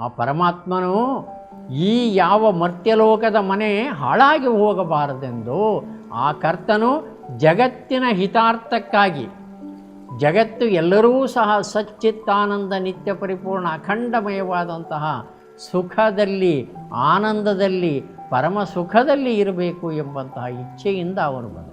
ಆ ಪರಮಾತ್ಮನು ಈ ಯಾವ ಮರ್ತ್ಯಲೋಕದ ಮನೆ ಹಾಳಾಗಿ ಹೋಗಬಾರದೆಂದು ಆ ಕರ್ತನು ಜಗತ್ತಿನ ಹಿತಾರ್ಥಕ್ಕಾಗಿ, ಜಗತ್ತು ಎಲ್ಲರೂ ಸಹ ಸಚ್ಚಿತ್ತಾನಂದ ನಿತ್ಯ ಪರಿಪೂರ್ಣ ಅಖಂಡಮಯವಾದಂತಹ ಸುಖದಲ್ಲಿ, ಆನಂದದಲ್ಲಿ, ಪರಮ ಸುಖದಲ್ಲಿ ಇರಬೇಕು ಎಂಬಂತಹ ಇಚ್ಛೆಯಿಂದ ಅವನು ಬಂದ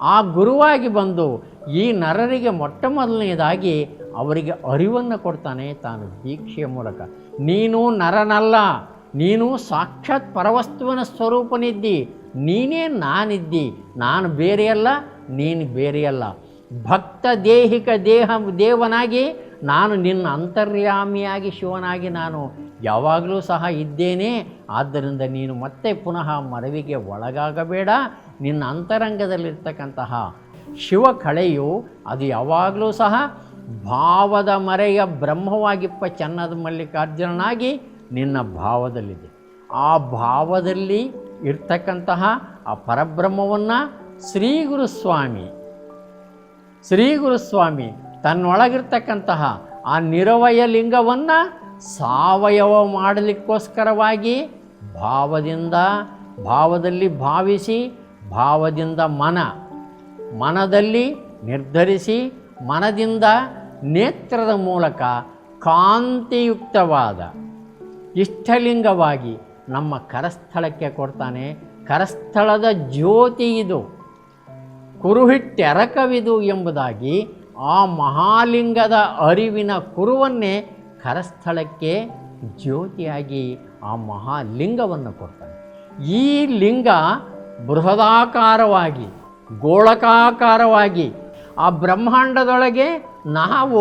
ಆ ಗುರುವಾಗಿ ಬಂದು ಈ ನರರಿಗೆ ಮೊಟ್ಟ ಮೊದಲನೆಯದಾಗಿ ಅವರಿಗೆ ಅರಿವನ್ನು ಕೊಡ್ತಾನೆ ತಾನು ದೀಕ್ಷೆಯ ಮೂಲಕ. ನೀನು ನರನಲ್ಲ, ನೀನು ಸಾಕ್ಷಾತ್ ಪರವಸ್ತುವಿನ ಸ್ವರೂಪನಿದ್ದಿ. ನೀನೇ ನಾನಿದ್ದಿ, ನಾನು ಬೇರೆಯಲ್ಲ, ನೀನು ಬೇರೆಯಲ್ಲ. ಭಕ್ತ ದೇಹಿಕ ದೇಹ ದೇವನಾಗಿ ನಾನು ನಿನ್ನ ಅಂತರ್ಯಾಮಿಯಾಗಿ ಶಿವನಾಗಿ ನಾನು ಯಾವಾಗಲೂ ಸಹ ಇದ್ದೇನೆ. ಆದ್ದರಿಂದ ನೀನು ಮತ್ತೆ ಪುನಃ ಮರವಿಗೆ ಒಳಗಾಗಬೇಡ. ನಿನ್ನ ಅಂತರಂಗದಲ್ಲಿರ್ತಕ್ಕಂತಹ ಶಿವ ಕಳೆಯು ಅದು ಯಾವಾಗಲೂ ಸಹ ಭಾವದ ಮರೆಯ ಬ್ರಹ್ಮವಾಗಿಪ್ಪ ಚನ್ನದ ಮಲ್ಲಿಕಾರ್ಜುನನಾಗಿ ನಿನ್ನ ಭಾವದಲ್ಲಿದೆ. ಆ ಭಾವದಲ್ಲಿ ಇರ್ತಕ್ಕಂತಹ ಆ ಪರಬ್ರಹ್ಮವನ್ನು ಶ್ರೀ ಗುರುಸ್ವಾಮಿ ಶ್ರೀ ಗುರುಸ್ವಾಮಿ ತನ್ನೊಳಗಿರ್ತಕ್ಕಂತಹ ಆ ನಿರವಯ ಲಿಂಗವನ್ನು ಸಾವಯವ ಮಾಡಲಿಕ್ಕೋಸ್ಕರವಾಗಿ ಭಾವದಿಂದ, ಭಾವದಲ್ಲಿ ಭಾವಿಸಿ, ಭಾವದಿಂದ ಮನ, ಮನದಲ್ಲಿ ನಿರ್ಧರಿಸಿ ಮನದಿಂದ ನೇತ್ರದ ಮೂಲಕ ಕಾಂತಿಯುಕ್ತವಾದ ಇಷ್ಟಲಿಂಗವಾಗಿ ನಮ್ಮ ಕರಸ್ಥಳಕ್ಕೆ ಕೊಡ್ತಾನೆ. ಕರಸ್ಥಳದ ಜ್ಯೋತಿ ಇದು. ಕುರುಹಿಟ್ಟೆರಕವಿದು ಎಂಬುದಾಗಿ ಆ ಮಹಾಲಿಂಗದ ಅರಿವಿನ ಕುರುವನ್ನೇ ಕರಸ್ಥಳಕ್ಕೆ ಜ್ಯೋತಿಯಾಗಿ ಆ ಮಹಾಲಿಂಗವನ್ನು ಕೊಡ್ತಾನೆ. ಈ ಲಿಂಗ ಬೃಹದಾಕಾರವಾಗಿ, ಗೋಳಕಾಕಾರವಾಗಿ ಆ ಬ್ರಹ್ಮಾಂಡದೊಳಗೆ ನಾವು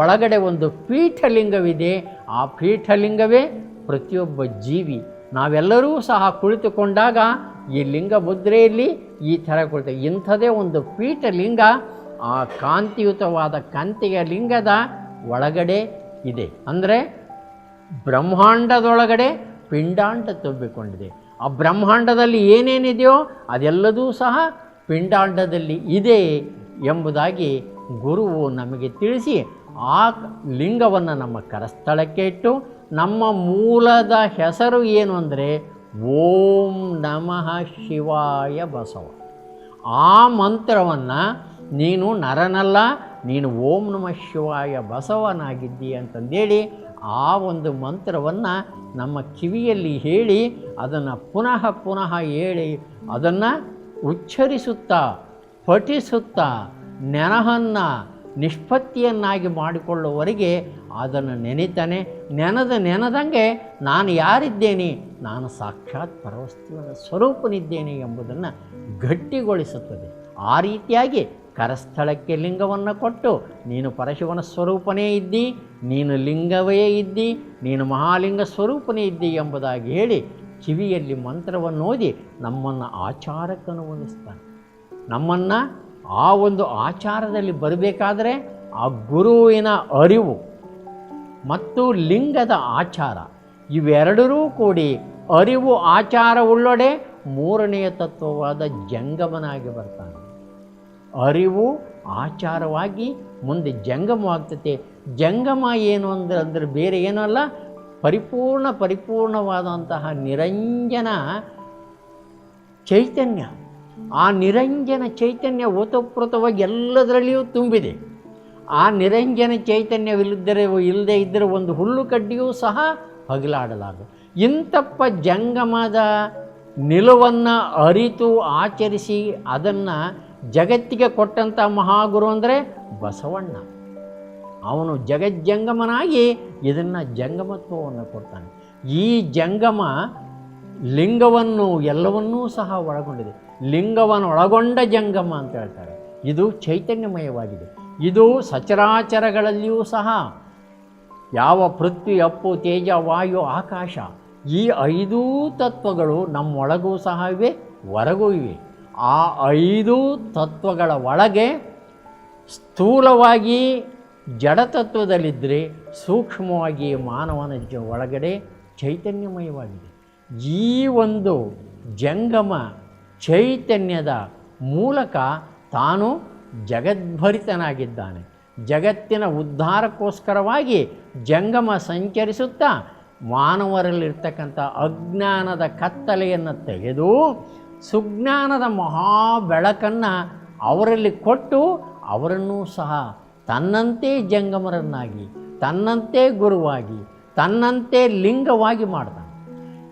ಒಳಗಡೆ ಒಂದು ಪೀಠಲಿಂಗವಿದೆ. ಆ ಪೀಠಲಿಂಗವೇ ಪ್ರತಿಯೊಬ್ಬ ಜೀವಿ. ನಾವೆಲ್ಲರೂ ಸಹ ಕುಳಿತುಕೊಂಡಾಗ ಈ ಲಿಂಗ ಮುದ್ರೆಯಲ್ಲಿ ಈ ಥರ ಕುಳಿತ ಇಂಥದೇ ಒಂದು ಪೀಠಲಿಂಗ, ಆ ಕಾಂತಿಯುತವಾದ ಕಾಂತಿಯ ಲಿಂಗದ ಒಳಗಡೆ ಇದೆ. ಅಂದರೆ ಬ್ರಹ್ಮಾಂಡದೊಳಗಡೆ ಪಿಂಡಾಂಡ ತುಂಬಿಕೊಂಡಿದೆ. ಆ ಬ್ರಹ್ಮಾಂಡದಲ್ಲಿ ಏನೇನಿದೆಯೋ ಅದೆಲ್ಲದೂ ಸಹ ಪಿಂಡಾಂಡದಲ್ಲಿ ಇದೆ. ಎಂಬುದಾಗಿ ಗುರುವು ನಮಗೆ ತಿಳಿಸಿ ಆ ಲಿಂಗವನ್ನು ನಮ್ಮ ಕರಸ್ಥಳಕ್ಕೆ ಇಟ್ಟು ನಮ್ಮ ಮೂಲದ ಹೆಸರು ಏನು ಅಂದರೆ ಓಂ ನಮಃ ಶಿವಾಯ ಬಸವ. ಆ ಮಂತ್ರವನ್ನು ನೀನು ನರನಲ್ಲ, ನೀನು ಓಂ ನಮಃ ಶಿವಾಯ ಬಸವನಾಗಿದ್ದೀ ಅಂತಂದೇಳಿ ಆ ಒಂದು ಮಂತ್ರವನ್ನು ನಮ್ಮ ಕಿವಿಯಲ್ಲಿ ಹೇಳಿ ಅದನ್ನು ಪುನಃ ಪುನಃ ಹೇಳಿ ಅದನ್ನು ಉಚ್ಚರಿಸುತ್ತಾ ಪಠಿಸುತ್ತಾ ನೆನಹನ್ನು ನಿಷ್ಪತ್ತಿಯನ್ನಾಗಿ ಮಾಡಿಕೊಳ್ಳುವವರೆಗೆ ಅದನ್ನು ನೆನೆತಾನೆ, ನೆನದ ನೆನೆದಂಗೆ ನಾನು ಯಾರಿದ್ದೇನೆ? ನಾನು ಸಾಕ್ಷಾತ್ ಪರವಸ್ತುವಿನ ಸ್ವರೂಪನಿದ್ದೇನೆ ಎಂಬುದನ್ನು ಗಟ್ಟಿಗೊಳಿಸುತ್ತದೆ. ಆ ರೀತಿಯಾಗಿ ಕರಸ್ಥಳಕ್ಕೆ ಲಿಂಗವನ್ನು ಕೊಟ್ಟು, ನೀನು ಪರಶಿವನ ಸ್ವರೂಪನೇ ಇದ್ದಿ, ನೀನು ಲಿಂಗವೇ ಇದ್ದಿ, ನೀನು ಮಹಾಲಿಂಗ ಸ್ವರೂಪನೇ ಇದ್ದಿ ಎಂಬುದಾಗಿ ಹೇಳಿ, ಕಿವಿಯಲ್ಲಿ ಮಂತ್ರವನ್ನು ಓದಿ ನಮ್ಮನ್ನು ಆಚಾರಕ್ಕನುವನಿಸ್ತಾನೆ ನಮ್ಮನ್ನು ಆ ಒಂದು ಆಚಾರದಲ್ಲಿ ಬರಬೇಕಾದರೆ ಆ ಗುರುವಿನ ಅರಿವು ಮತ್ತು ಲಿಂಗದ ಆಚಾರ ಇವೆರಡರೂ ಕೂಡಿ ಅರಿವು ಆಚಾರವುಳ್ಳೊಡೆ ಮೂರನೆಯ ತತ್ವವಾದ ಜಂಗಮನಾಗಿ ಬರ್ತಾನೆ. ಅರಿವು ಆಚಾರವಾಗಿ ಮುಂದೆ ಜಂಗಮವಾಗ್ತತೆ ಜಂಗಮ ಏನು ಅಂದ್ರೆ ಅಂದರೆ ಬೇರೆ ಏನೂ ಅಲ್ಲ, ಪರಿಪೂರ್ಣ ಪರಿಪೂರ್ಣವಾದಂತಹ ನಿರಂಜನ ಚೈತನ್ಯ. ಆ ನಿರಂಜನ ಚೈತನ್ಯ ಓತಪ್ರೋತವಾಗಿ ಎಲ್ಲದರಲ್ಲಿಯೂ ತುಂಬಿದೆ. ಆ ನಿರಂಜನ ಚೈತನ್ಯವಿಲ್ಲದರೆ ಇಲ್ಲದೆ ಇದ್ದರೆ ಒಂದು ಹುಲ್ಲು ಕಡ್ಡಿಯೂ ಸಹ ಹಗಲಾಡಲಾರದು. ಇಂತಪ್ಪ ಜಂಗಮದ ನಿಲುವನ್ನು ಅರಿತು ಆಚರಿಸಿ ಅದನ್ನು ಜಗತ್ತಿಗೆ ಕೊಟ್ಟಂಥ ಮಹಾಗುರು ಅಂದರೆ ಬಸವಣ್ಣ. ಅವನು ಜಗಜ್ಜಂಗಮನಾಗಿ ಇದನ್ನು ಜಂಗಮತ್ವವನ್ನು ಕೊಡ್ತಾನೆ. ಈ ಜಂಗಮ ಲಿಂಗವನ್ನು ಎಲ್ಲವನ್ನೂ ಸಹ ಒಳಗೊಂಡಿದೆ. ಲಿಂಗವನ್ನು ಒಳಗೊಂಡ ಜಂಗಮ ಅಂತ ಹೇಳ್ತಾರೆ. ಇದು ಚೈತನ್ಯಮಯವಾಗಿದೆ. ಇದು ಸಚರಾಚರಗಳಲ್ಲಿಯೂ ಸಹ ಯಾವ ಪೃಥ್ವಿ, ಅಪ್ಪು, ತೇಜ, ವಾಯು, ಆಕಾಶ ಈ ಐದೂ ತತ್ವಗಳು ನಮ್ಮೊಳಗೂ ಸಹ ಇವೆ, ಹೊರಗೂ ಇವೆ. ಆ ಐದು ತತ್ವಗಳ ಒಳಗೆ ಸ್ಥೂಲವಾಗಿ ಜಡತತ್ವದಲ್ಲಿದ್ದರೆ ಸೂಕ್ಷ್ಮವಾಗಿ ಮಾನವನ ಒಳಗಡೆ ಚೈತನ್ಯಮಯವಾಗಿದೆ. ಈ ಒಂದು ಜಂಗಮ ಚೈತನ್ಯದ ಮೂಲಕ ತಾನು ಜಗದ್ಭರಿತನಾಗಿದ್ದಾನೆ. ಜಗತ್ತಿನ ಉದ್ಧಾರಕ್ಕೋಸ್ಕರವಾಗಿ ಜಂಗಮ ಸಂಚರಿಸುತ್ತಾ ಮಾನವರಲ್ಲಿರ್ತಕ್ಕಂಥ ಅಜ್ಞಾನದ ಕತ್ತಲೆಯನ್ನು ತೆಗೆದು ಸುಜ್ಞಾನದ ಮಹಾ ಬೆಳಕನ್ನು ಅವರಲ್ಲಿ ಕೊಟ್ಟು ಅವರನ್ನೂ ಸಹ ತನ್ನಂತೆ ಜಂಗಮರನ್ನಾಗಿ, ತನ್ನಂತೆ ಗುರುವಾಗಿ, ತನ್ನಂತೆ ಲಿಂಗವಾಗಿ ಮಾಡ್ತಾನೆ.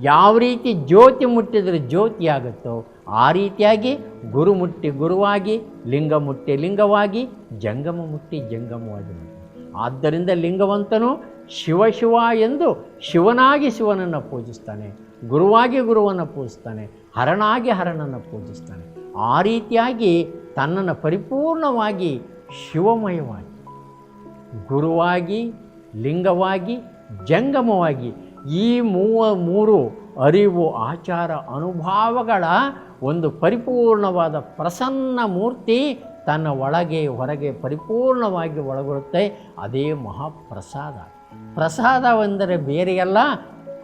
ಯಾವ ರೀತಿ ಜ್ಯೋತಿ ಮುಟ್ಟಿದರೆ ಜ್ಯೋತಿ ಆಗುತ್ತೋ ಆ ರೀತಿಯಾಗಿ ಗುರು ಮುಟ್ಟಿ ಗುರುವಾಗಿ, ಲಿಂಗ ಮುಟ್ಟಿ ಲಿಂಗವಾಗಿ, ಜಂಗಮ ಮುಟ್ಟಿ ಜಂಗಮವಾಗಿ ಆದ್ದರಿಂದ ಲಿಂಗವಂತನು ಶಿವ ಶಿವ ಎಂದು ಶಿವನಾಗಿ ಶಿವನನ್ನು ಪೂಜಿಸ್ತಾನೆ, ಗುರುವಾಗಿ ಗುರುವನ್ನು ಪೂಜಿಸ್ತಾನೆ, ಹರಣಾಗಿ ಹರಣನ್ನು ಪೂಜಿಸ್ತಾನೆ. ಆ ರೀತಿಯಾಗಿ ತನ್ನನ್ನು ಪರಿಪೂರ್ಣವಾಗಿ ಶಿವಮಯವಾಗಿ, ಗುರುವಾಗಿ, ಲಿಂಗವಾಗಿ, ಜಂಗಮವಾಗಿ ಈ ಮೂವ ಮೂರು ಅರಿವು, ಆಚಾರ, ಅನುಭವಗಳ ಒಂದು ಪರಿಪೂರ್ಣವಾದ ಪ್ರಸನ್ನ ಮೂರ್ತಿ ತನ್ನ ಒಳಗೆ, ಹೊರಗೆ ಪರಿಪೂರ್ಣವಾಗಿ ಒಳಗೊಳ್ಳುತ್ತೆ. ಅದೇ ಮಹಾಪ್ರಸಾದ. ಪ್ರಸಾದವೆಂದರೆ ಬೇರೆಯಲ್ಲ,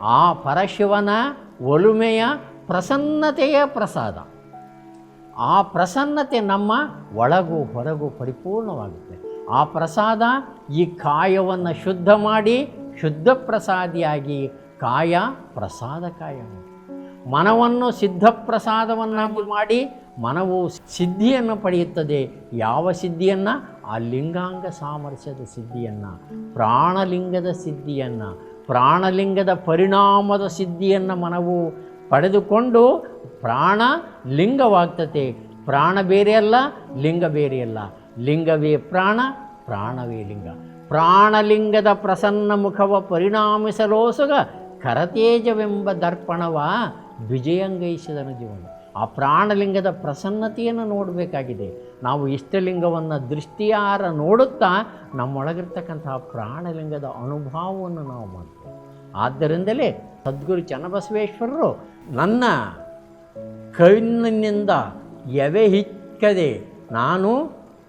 ಆ ಪರಶಿವನ ಒಲುಮೆಯ ಪ್ರಸನ್ನತೆಯ ಪ್ರಸಾದ. ಆ ಪ್ರಸನ್ನತೆ ನಮ್ಮ ಒಳಗು, ಹೊರಗು ಪರಿಪೂರ್ಣವಾಗುತ್ತೆ. ಆ ಪ್ರಸಾದ ಈ ಕಾಯವನ್ನು ಶುದ್ಧ ಮಾಡಿ ಶುದ್ಧ ಪ್ರಸಾದಿಯಾಗಿ ಕಾಯ ಪ್ರಸಾದ ಕಾಯ ಮನವನ್ನು ಸಿದ್ಧ ಪ್ರಸಾದವನ್ನಾಗಿ ಮಾಡಿ ಮನವು ಸಿದ್ಧಿಯನ್ನು ಪಡೆಯುತ್ತದೆ. ಯಾವ ಸಿದ್ಧಿಯನ್ನು? ಆ ಲಿಂಗಾಂಗ ಸಾಮರಸ್ಯದ ಸಿದ್ಧಿಯನ್ನು, ಪ್ರಾಣಲಿಂಗದ ಸಿದ್ಧಿಯನ್ನು, ಪ್ರಾಣಲಿಂಗದ ಪರಿಣಾಮದ ಸಿದ್ಧಿಯನ್ನು ಮನವು ಪಡೆದುಕೊಂಡು ಪ್ರಾಣ ಲಿಂಗವಾಗ್ತತೆ. ಪ್ರಾಣ ಬೇರೆಯಲ್ಲ ಲಿಂಗ ಬೇರೆಯಲ್ಲ ಲಿಂಗವೇ ಪ್ರಾಣ, ಪ್ರಾಣವೇ ಲಿಂಗ. ಪ್ರಾಣಲಿಂಗದ ಪ್ರಸನ್ನ ಮುಖವ ಪರಿಣಾಮಿಸಲೋಸುಗ ಕರತೇಜವೆಂಬ ದರ್ಪಣವ ವಿಜಯಂಗೈಸಿದನು ಜೀವನ. ಆ ಪ್ರಾಣಲಿಂಗದ ಪ್ರಸನ್ನತೆಯನ್ನು ನೋಡಬೇಕಾಗಿದೆ. ನಾವು ಇಷ್ಟಲಿಂಗವನ್ನು ದೃಷ್ಟಿಯಾರ ನೋಡುತ್ತಾ ನಮ್ಮೊಳಗಿರ್ತಕ್ಕಂತಹ ಪ್ರಾಣಲಿಂಗದ ಅನುಭವವನ್ನು ನಾವು ಮಾಡ್ತೇವೆ. ಆದ್ದರಿಂದಲೇ ಸದ್ಗುರು ಚನ್ನಬಸವೇಶ್ವರರು, ನನ್ನ ಕಣ್ಣಿನಿಂದ ಎವೆ ಹಿಕ್ಕದೆ ನಾನು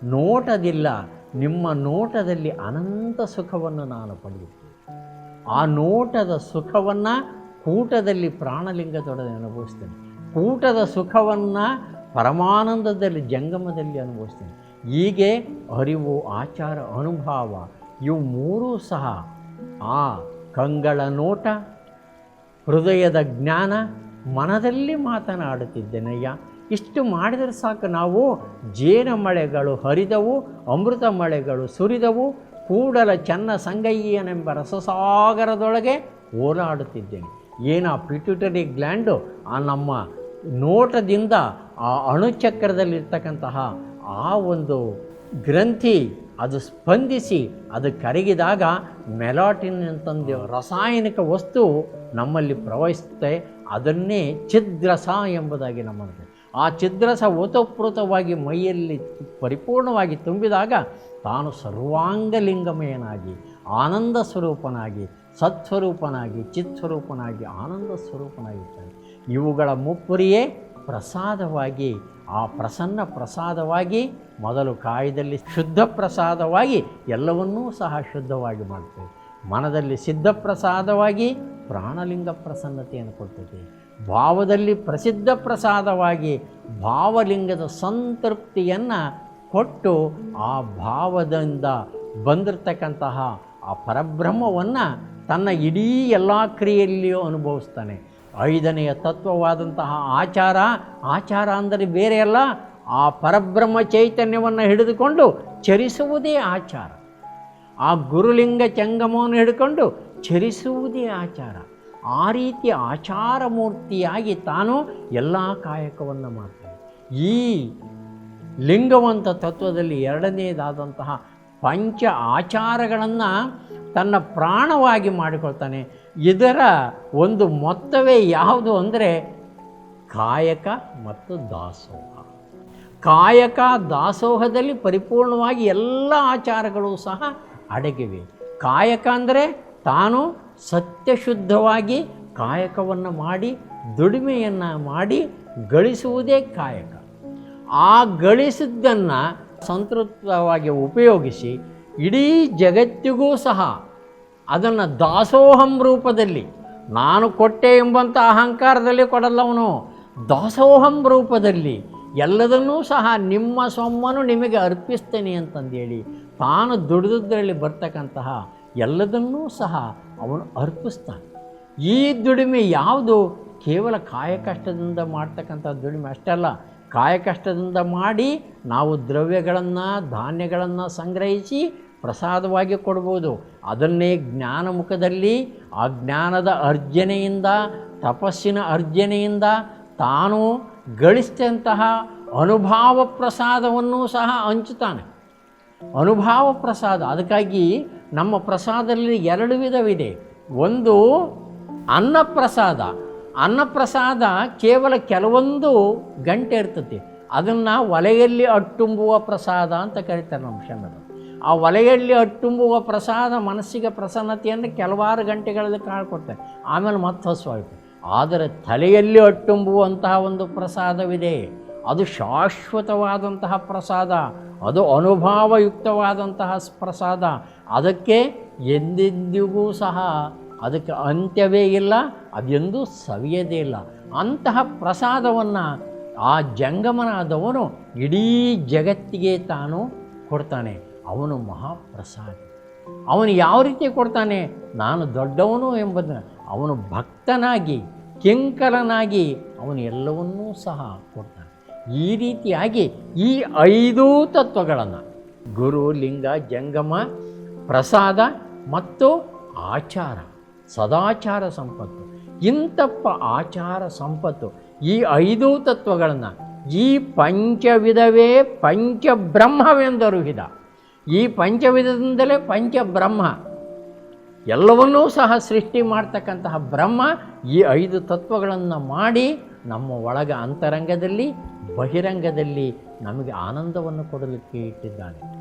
ನೋಟದಿಲ್ಲ ನಿಮ್ಮ ನೋಟದಲ್ಲಿ ಅನಂತ ಸುಖವನ್ನು ನಾನು ಪಡೆಯುತ್ತೇನೆ ಆ ನೋಟದ ಸುಖವನ್ನು ಕೂಟದಲ್ಲಿ ಪ್ರಾಣಲಿಂಗದೊಡನೆ ಅನುಭವಿಸ್ತೇನೆ. ಕೂಟದ ಸುಖವನ್ನು ಪರಮಾನಂದದಲ್ಲಿ, ಜಂಗಮದಲ್ಲಿ ಅನುಭವಿಸ್ತೇನೆ. ಹೀಗೆ ಅರಿವು ಆಚಾರ, ಅನುಭವ ಇವು ಮೂರೂ ಸಹ ಆ ಕಂಗಳ ನೋಟ, ಹೃದಯದ ಜ್ಞಾನ ಮನದಲ್ಲಿ ಮಾತನಾಡುತ್ತಿದ್ದೇನಯ್ಯ? ಇಷ್ಟು ಮಾಡಿದರೆ ಸಾಕು. ನಾವು ಜೇನ ಮಳೆಗಳು ಹರಿದವು, ಅಮೃತ ಮಳೆಗಳು ಸುರಿದವು, ಕೂಡಲ ಚೆನ್ನ ಸಂಗಯ್ಯನೆಂಬ ರಸಸಾಗರದೊಳಗೆ ಓಲಾಡುತ್ತಿದ್ದೇನೆ ಏನು ಆ ಪಿಟ್ಯೂಟರಿ ಗ್ಲ್ಯಾಂಡು ಆ ನಮ್ಮ ನೋಟದಿಂದ ಆ ಅಣುಚಕ್ರದಲ್ಲಿರ್ತಕ್ಕಂತಹ ಆ ಒಂದು ಗ್ರಂಥಿ ಅದು ಸ್ಪಂದಿಸಿ ಅದು ಕರಗಿದಾಗ ಮೆಲಾಟಿನ್ ಅಂತಂದು ರಾಸಾಯನಿಕ ವಸ್ತು ನಮ್ಮಲ್ಲಿ ಪ್ರವಹಿಸುತ್ತೆ. ಅದನ್ನೇ ಛಿದ್ರಸ ಎಂಬುದಾಗಿ ನಮ್ಮಲ್ಲಿ ಆ ಛಿದ್ರಸ ಓತಪ್ರೋತವಾಗಿ ಮೈಯಲ್ಲಿ ಪರಿಪೂರ್ಣವಾಗಿ ತುಂಬಿದಾಗ ತಾನು ಸರ್ವಾಂಗಲಿಂಗಮಯನಾಗಿ ಆನಂದ ಸ್ವರೂಪನಾಗಿ ಸತ್ಸ್ವರೂಪನಾಗಿ, ಚಿತ್ಸ್ವರೂಪನಾಗಿ ಆನಂದ ಸ್ವರೂಪನಾಗಿರ್ತಾನೆ ಇವುಗಳ ಮುಪ್ಪುರಿಯೇ ಪ್ರಸಾದವಾಗಿ, ಆ ಪ್ರಸನ್ನ ಪ್ರಸಾದವಾಗಿ, ಮೊದಲು ಕಾಯದಲ್ಲಿ ಶುದ್ಧ ಪ್ರಸಾದವಾಗಿ ಎಲ್ಲವನ್ನೂ ಸಹ ಶುದ್ಧವಾಗಿ ಮಾಡ್ತೇವೆ ಮನದಲ್ಲಿ ಸಿದ್ಧ ಪ್ರಸಾದವಾಗಿ ಪ್ರಾಣಲಿಂಗ ಪ್ರಸನ್ನತೆಯನ್ನು ಕೊಡ್ತದೆ. ಭಾವದಲ್ಲಿ ಪ್ರಸಿದ್ಧ ಪ್ರಸಾದವಾಗಿ ಭಾವಲಿಂಗದ ಸಂತೃಪ್ತಿಯನ್ನು ಕೊಟ್ಟು ಆ ಭಾವದಿಂದ ಬಂದಿರತಕ್ಕಂತಹ ಆ ಪರಬ್ರಹ್ಮವನ್ನು ತನ್ನ ಇಡೀ ಎಲ್ಲ ಕ್ರಿಯೆಯಲ್ಲಿಯೂ ಅನುಭವಿಸ್ತಾನೆ. ಐದನೆಯ ತತ್ವವಾದಂತಹ ಆಚಾರ ಆಚಾರ ಅಂದರೆ ಬೇರೆ ಅಲ್ಲ, ಆ ಪರಬ್ರಹ್ಮ ಚೈತನ್ಯವನ್ನು ಹಿಡಿದುಕೊಂಡು ಚರಿಸುವುದೇ ಆಚಾರ. ಆ ಗುರುಲಿಂಗ ಚಂಗಮವನ್ನು ಹಿಡ್ಕೊಂಡು ಚರಿಸುವುದೇ ಆಚಾರ. ಆ ರೀತಿ ಆಚಾರ ಮೂರ್ತಿಯಾಗಿ ತಾನು ಎಲ್ಲ ಕಾಯಕವನ್ನು ಮಾಡ್ತಾನೆ. ಈ ಲಿಂಗವಂತ ತತ್ವದಲ್ಲಿ ಎರಡನೇದಾದಂತಹ ಪಂಚ ಆಚಾರಗಳನ್ನು ತನ್ನ ಪ್ರಾಣವಾಗಿ ಮಾಡಿಕೊಳ್ತಾನೆ. ಇದರ ಒಂದು ಮೊತ್ತವೇ ಯಾವುದು ಅಂದರೆ ಕಾಯಕ ಮತ್ತು ದಾಸೋಹ. ಕಾಯಕ, ದಾಸೋಹದಲ್ಲಿ ಪರಿಪೂರ್ಣವಾಗಿ ಎಲ್ಲ ಆಚಾರಗಳು ಸಹ ಅಡಗಿವೆ. ಕಾಯಕ ಅಂದರೆ ತಾನು ಸತ್ಯಶುದ್ಧವಾಗಿ ಕಾಯಕವನ್ನು ಮಾಡಿ, ದುಡಿಮೆಯನ್ನು ಮಾಡಿ ಗಳಿಸುವುದೇ ಕಾಯಕ. ಆ ಗಳಿಸಿದ್ದನ್ನು ಸಂತೃಪ್ತವಾಗಿ ಉಪಯೋಗಿಸಿ ಇಡೀ ಜಗತ್ತಿಗೂ ಸಹ ಅದನ್ನು ದಾಸೋಹಂ ರೂಪದಲ್ಲಿ, ನಾನು ಕೊಟ್ಟೆ ಎಂಬಂಥ ಅಹಂಕಾರದಲ್ಲಿ ಕೊಡಲ್ಲವನು, ದಾಸೋಹಂ ರೂಪದಲ್ಲಿ ಎಲ್ಲದನ್ನೂ ಸಹ ನಿಮ್ಮ ಸೊಮ್ಮನು ನಿಮಗೆ ಅರ್ಪಿಸ್ತೇನೆ ಅಂತಂದೇಳಿ ತಾನು ದುಡಿದದ್ರಲ್ಲಿ ಬರ್ತಕ್ಕಂತಹ ಎಲ್ಲದನ್ನೂ ಸಹ ಅವನು ಅರ್ಪಿಸ್ತಾನೆ. ಈ ದುಡಿಮೆ ಯಾವುದು? ಕೇವಲ ಕಾಯಕಷ್ಟದಿಂದ ಮಾಡ್ತಕ್ಕಂಥ ದುಡಿಮೆ ಅಷ್ಟಲ್ಲ ಅಲ್ಲ ಕಾಯಕಷ್ಟದಿಂದ ಮಾಡಿ ನಾವು ದ್ರವ್ಯಗಳನ್ನು, ಧಾನ್ಯಗಳನ್ನು ಸಂಗ್ರಹಿಸಿ ಪ್ರಸಾದವಾಗಿ ಕೊಡ್ಬೋದು. ಅದನ್ನೇ ಜ್ಞಾನ ಮುಖದಲ್ಲಿ, ಆ ಜ್ಞಾನದ ಅರ್ಜನೆಯಿಂದ, ತಪಸ್ಸಿನ ಅರ್ಜನೆಯಿಂದ ತಾನು ಗಳಿಸಿದಂತಹ ಅನುಭಾವ ಪ್ರಸಾದವನ್ನು ಸಹ ಹಂಚುತ್ತಾನೆ. ಅನುಭಾವ ಪ್ರಸಾದ, ಅದಕ್ಕಾಗಿ ನಮ್ಮ ಪ್ರಸಾದದಲ್ಲಿ ಎರಡು ವಿಧವಿದೆ. ಒಂದು ಅನ್ನಪ್ರಸಾದ. ಅನ್ನಪ್ರಸಾದ ಕೇವಲ ಕೆಲವೊಂದು ಗಂಟೆ ಇರ್ತದೆ. ಅದನ್ನು ಒಲೆಯಲ್ಲಿ ಅಟ್ಟುಂಬುವ ಪ್ರಸಾದ ಅಂತ ಕರೀತಾರೆ ನಮ್ಮ ಶರಣರು ಆ ಒಲೆಯಲ್ಲಿ ಅಟ್ಟುಂಬುವ ಪ್ರಸಾದ ಮನಸ್ಸಿಗೆ ಪ್ರಸನ್ನತೆಯನ್ನು ಕೆಲವಾರು ಗಂಟೆಗಳಲ್ಲಿ ಕಾಳ್ಕೊಡ್ತಾರೆ ಆಮೇಲೆ ಮತ್ತೆ ಹಸುವಾಗುತ್ತೆ ಆದರೆ ತಲೆಯಲ್ಲಿ ಅಟ್ಟುಂಬುವಂತಹ ಒಂದು ಪ್ರಸಾದವಿದೆ. ಅದು ಶಾಶ್ವತವಾದಂತಹ ಪ್ರಸಾದ. ಅದು ಅನುಭಾವಯುಕ್ತವಾದಂತಹ ಪ್ರಸಾದ. ಅದಕ್ಕೆ ಎಂದೆಂದಿಗೂ ಸಹ ಅದಕ್ಕೆ ಅಂತ್ಯವೇ ಇಲ್ಲ ಅದೆಂದೂ ಸವಿಯದೇ ಇಲ್ಲ. ಅಂತಹ ಪ್ರಸಾದವನ್ನು ಆ ಜಂಗಮನಾದವನು ಇಡೀ ಜಗತ್ತಿಗೆ ತಾನು ಕೊಡ್ತಾನೆ. ಅವನು ಮಹಾಪ್ರಸಾದ. ಅವನು ಯಾವ ರೀತಿ ಕೊಡ್ತಾನೆ? ನಾನು ದೊಡ್ಡವನು ಎಂಬುದನ್ನು. ಅವನು ಭಕ್ತನಾಗಿ, ಕಿಂಕರನಾಗಿ ಅವನು ಎಲ್ಲವನ್ನೂ ಸಹ ಕೊಡ್ತಾನೆ. ಈ ರೀತಿಯಾಗಿ ಈ ಐದೂ ತತ್ವಗಳನ್ನು ಗುರು, ಲಿಂಗ, ಜಂಗಮ, ಪ್ರಸಾದ ಮತ್ತು ಆಚಾರ, ಸದಾಚಾರ ಸಂಪತ್ತು. ಇಂತಪ್ಪ ಆಚಾರ ಸಂಪತ್ತು, ಈ ಐದೂ ತತ್ವಗಳನ್ನು ಈ ಪಂಚವಿಧವೇ ಪಂಚಬ್ರಹ್ಮವೆಂದರು ಹಿದ. ಈ ಪಂಚವಿಧದಿಂದಲೇ ಪಂಚಬ್ರಹ್ಮ. ಎಲ್ಲವನ್ನೂ ಸಹ ಸೃಷ್ಟಿ ಮಾಡ್ತಕ್ಕಂತಹ ಬ್ರಹ್ಮ ಈ ಐದು ತತ್ವಗಳನ್ನು ಮಾಡಿ ನಮ್ಮ ಒಳಗ ಅಂತರಂಗದಲ್ಲಿ ಬಹಿರಂಗದಲ್ಲಿ ನಮಗೆ ಆನಂದವನ್ನು ಕೊಡಲಿಕ್ಕೆ ಇಟ್ಟಿದ್ದಾನೆ.